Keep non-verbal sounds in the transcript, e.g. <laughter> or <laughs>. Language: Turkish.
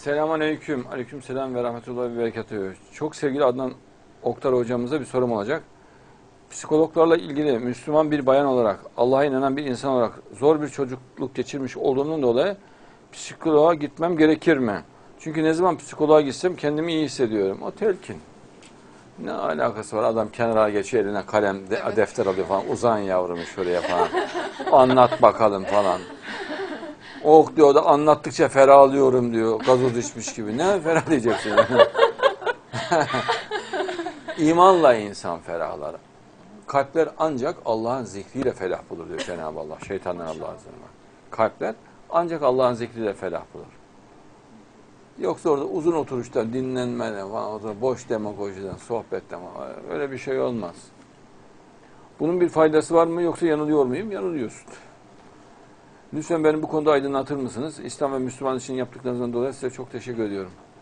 Selamun aleyküm. Aleyküm selam ve rahmetullahi ve berekatühü. Çok sevgili Adnan Oktar hocamıza bir sorum olacak. Psikologlarla ilgili Müslüman bir bayan olarak, Allah'a inanan bir insan olarak zor bir çocukluk geçirmiş olduğumdan dolayı psikoloğa gitmem gerekir mi? Çünkü ne zaman psikoloğa gitsem kendimi iyi hissediyorum. O telkin. Ne alakası var? Adam kenara geçiyor eline kalem, de, Evet. defter alıyor falan. Uzan yavrum şuraya falan. Anlat bakalım falan. Oh diyor da anlattıkça ferahlıyorum diyor. Gazoz içmiş gibi. Ne ferahlayacaksın? <laughs> İmanla insan ferahlar. Kalpler ancak Allah'ın zikriyle felah bulur diyor Cenab-ı Allah. Şeytandan Allah'a sığınmak. Kalpler ancak Allah'ın zikriyle felah bulur. Yoksa orada uzun oturuştan, dinlenmeden falan, orada boş demagojiden, sohbetten falan, öyle bir şey olmaz. Bunun bir faydası var mı yoksa yanılıyor muyum? Yanılıyorsun. Lütfen beni bu konuda aydınlatır mısınız? İslam ve Müslüman için yaptıklarınızdan dolayı size çok teşekkür ediyorum.